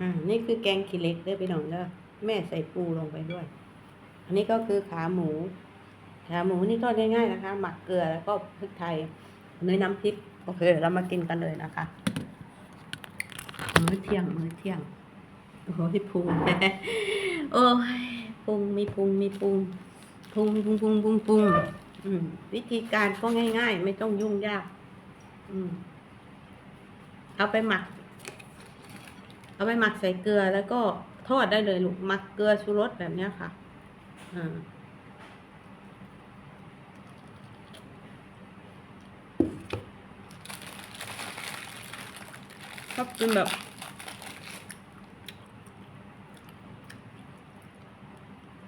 อ่า นี่คือแกงขี้เล็กเด้อพี่น้องเด้อแม่ใส่ปูลงไปด้วย อันนี้ก็คือขาหมู ขาหมูนี่ทอดง่ายๆนะคะ หมักเกลือแล้วก็พริกไทยในน้ำพริก โอเค เรามากินกันเลยนะคะ มื้อเที่ยง มื้อเที่ยง โอ้โหพุง โอ้ยพุงมีพุงมีพุงพุงพุงพุงพุงพุงวิธีการก็ง่าย ๆ ไม่ต้องยุ่งยาก อืม เอาไปหมัก เอาไปหมักใส่เกลือแล้วก็ทอดได้เลยลูกหมักเกลือชูรสแบบเนี้ยค่ะอ่าชอบกินแบบ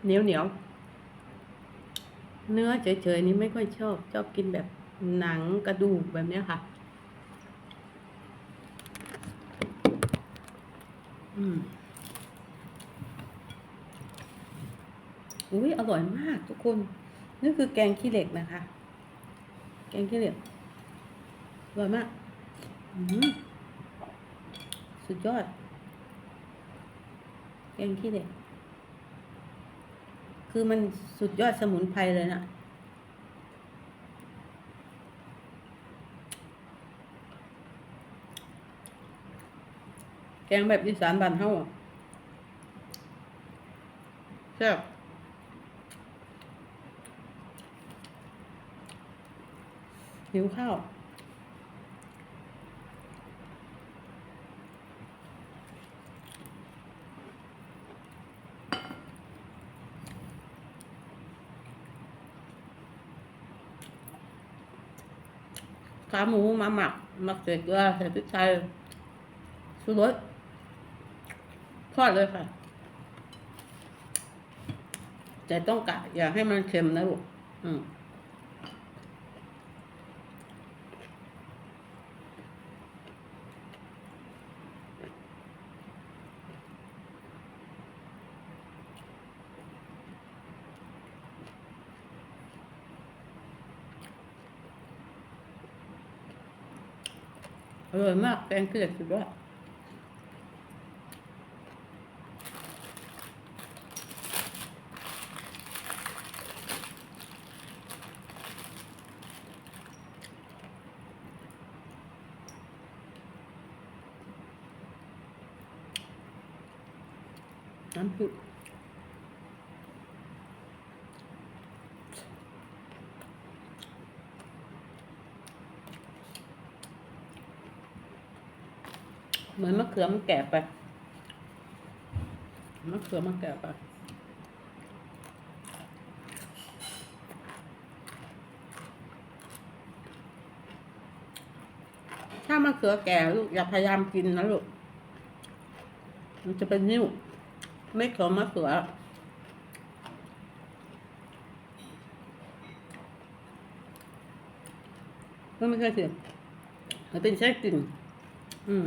เหนียวเหนียวเนื้อเฉยๆนี่ไม่ค่อยชอบ ชอบกินแบบหนังกระดูกแบบเนี้ยค่ะ อืมอุ้ยอร่อยมากทุกคนนี่คือแกงขี้เหล็กนะคะ แกงขี้เหล็กอร่อยมากอืมสุดยอด แกงขี้เหล็ก คือมันสุดยอดสมุนไพรเลยนะ แกงแบบอีสานบ้านเฮาแซ่บหิวข้าวขาหมูมาหมักหมักใส่เกลือใส่พริกไทยชูรส ทอดเลยค่ะ แต่ต้องกะอย่าให้มันเค็มนะลูกอืมอร่อยมากแกงเกลือสุดยอด น้ำพริกเหมือนมะเขือมันแก่ไป มะเขือมันแก่ไป ถ้ามะเขือแก่ลูกอย่าพยายามกินนะลูก มันจะเป็นนิ่ว ไม่ของมะเขือก็ไม่เคยเสิมันเป็นแช่กลิ่นอืม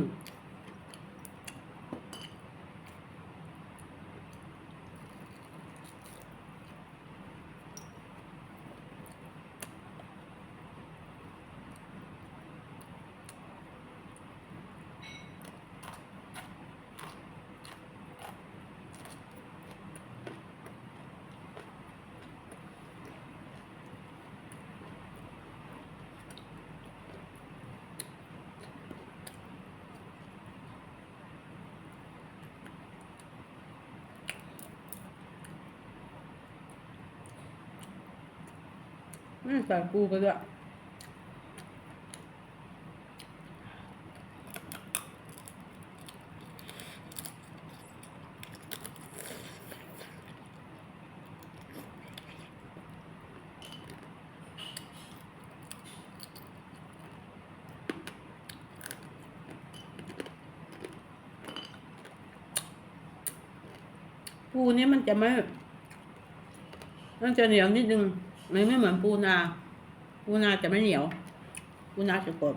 อืมใส่ปูไปด้วยปูนี้มันจะไม่ มันจะเหนียวนิดนึง มันไม่เหมือนปูนา ปูนาจะไม่เหนียว ปูนาจะกรอบ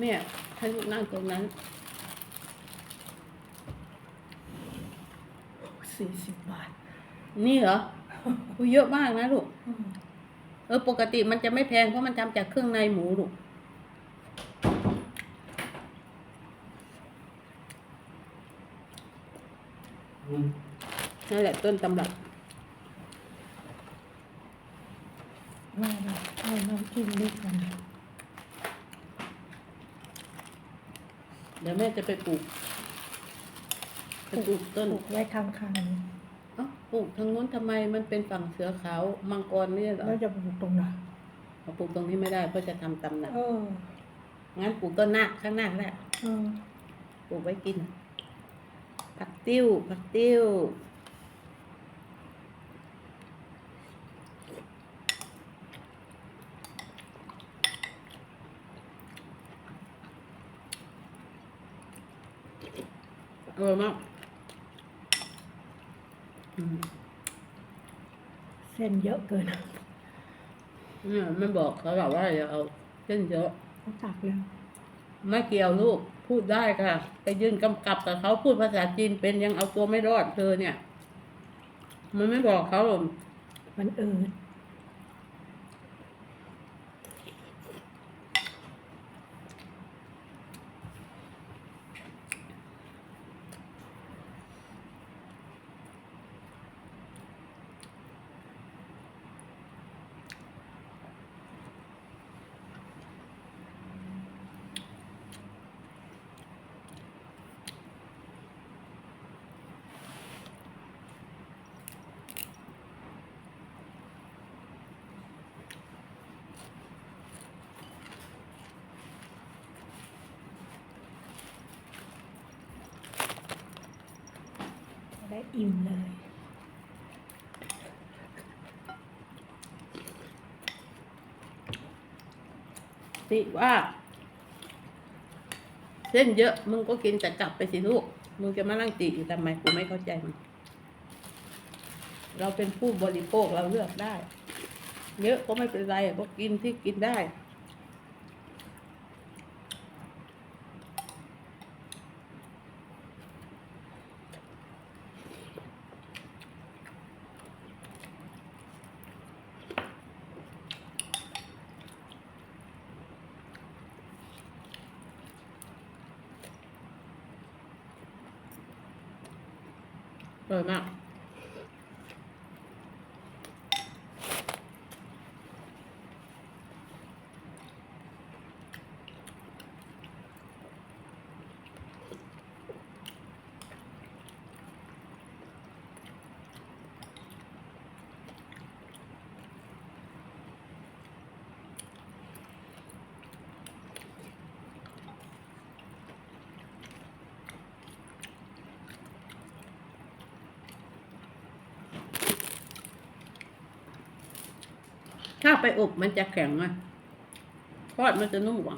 แม่ให้ลูกนั่งตรงนั้นสี่สิบบาท นี่เหรออุ๊ยเยอะมากนะลูกอืมเออ ปกติมันจะไม่แพงเพราะมันทำจากเครื่องในหมูลูก นั่นแหละต้นตำรับว่าแบบเอาน้ำจิ้มด้วยกัน เดี๋ยวแม่จะไปปลูกไปปลูกต้น ปลูกไว้ข้างๆนี้เอ้าปลูกทางนู้นทำไมมันเป็นฝั่งเสือขาวมังกรเนี่ยเหรอแล้วจะปลูกตรงไหนเอาปลูกตรงนี้ไม่ได้เพราะจะทำตำหนักเอองั้นปลูกต้นหน้าข้างหน้าก็ได้เออปลูกไว้กิน ผักติ้วผักติ้ว อร่อยมากอืมเส้นเยอะเกินเนี่ยไม่บอกเขาหรอกว่าอย่าเอาเส้นเยอะเขาตักแล้วไม่เกี่ยวลูกพูดได้ค่ะ ไปยืนกำกับกับเขาพูดภาษาจีนเป็นยังเอาตัวไม่รอดเธอเนี่ย มันไม่บอกเขาหรอกมันเอิด ได้อิ่มเลย ติว่า เส้นเยอะมึงก็กินแต่กลับไปสิลูก มึงจะมานั่งติอยู่ทำไมกูไม่เข้าใจมึงเราเป็นผู้บริโภคเราเลือกได้ เยอะก็ไม่เป็นไรก็กินที่กินได้ อร่อยมาก ถ้าไปอบมันจะแข็งอะทอดมันจะนุ่มกว่า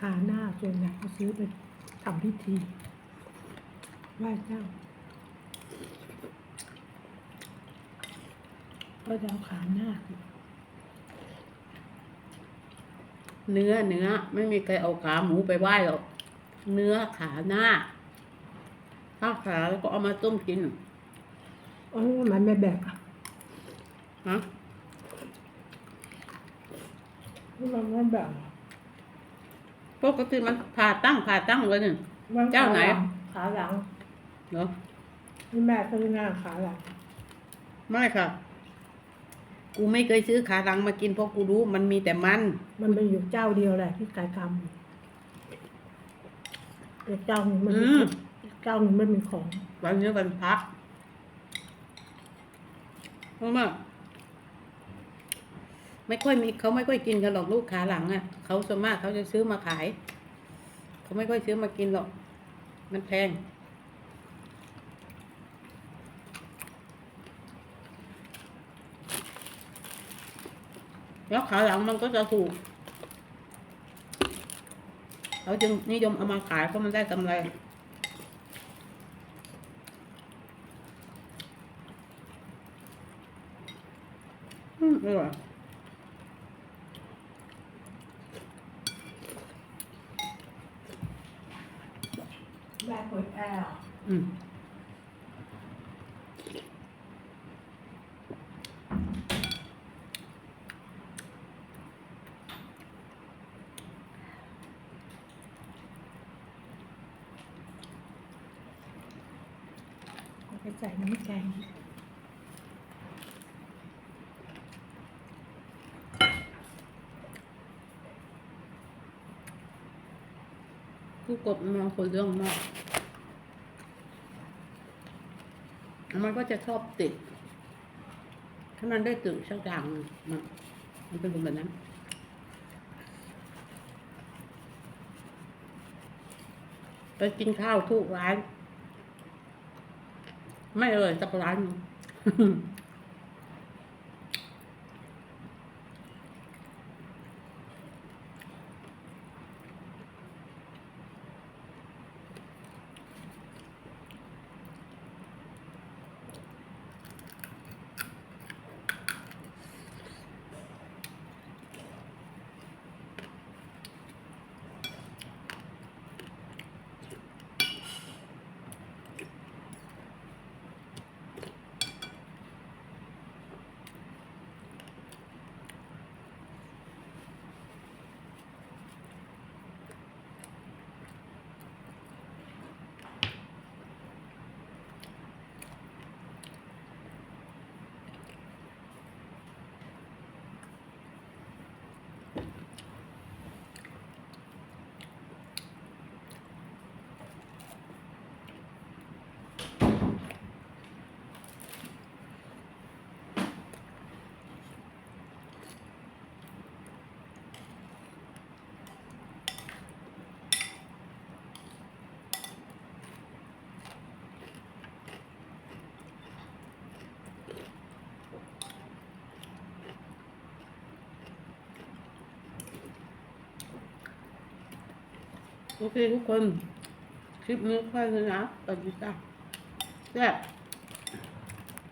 ขาหน้าส่วนใหญ่เขาซื้อไปทำพิธีไหว้เจ้าก็จะเอาขาหน้า เนื้อเนื้อ ไม่มีใครเอาขาหมูไปไหว้หรอก เนื้อขาหน้า ถ้าขาแล้วก็เอามาต้มกิน โอ้มันไม่แบกอะฮะมันไม่แบกปกติมันผ่าตั้งผ่าตั้งไว้หนึ่งมันเจ้าไหน ขาหลังเนาะนี่แม่ซื้อหน้าขาหลัง ไม่ค่ะ กูไม่เคยซื้อขาหลังมากินเพราะกูรู้มันมีแต่มัน มันเป็นอยู่เจ้าเดียวแหละที่ขายกรรมแต่เจ้าหนึ่งมันอืมเจ้าหนึ่งไม่มีของ วันนี้วันพระ เพราะว่าไม่ค่อยมีเขาไม่ค่อยกินกันหรอกลูกขาหลังอะเขาส่วนมากเขาจะซื้อมาขาย เขาไม่ค่อยซื้อมากินหรอก มันแพงแล้วขาหลังมันก็จะถูก เขาจึงนิยมเอามาขายเพราะมันได้กำไร ออแบบเปิดแอร์อืม ผู้กบมาคนเรื่องมากมันก็จะชอบติด ถ้ามันได้ตื่นสักอย่างหนึ่งมันมันเป็นแบบนั้นไปกินข้าวทุกร้าน ไม่เลยสักร้าน โอเคทุกคน คลิปนี้ค่อยนะสวัสดีจ้ะแซ่บ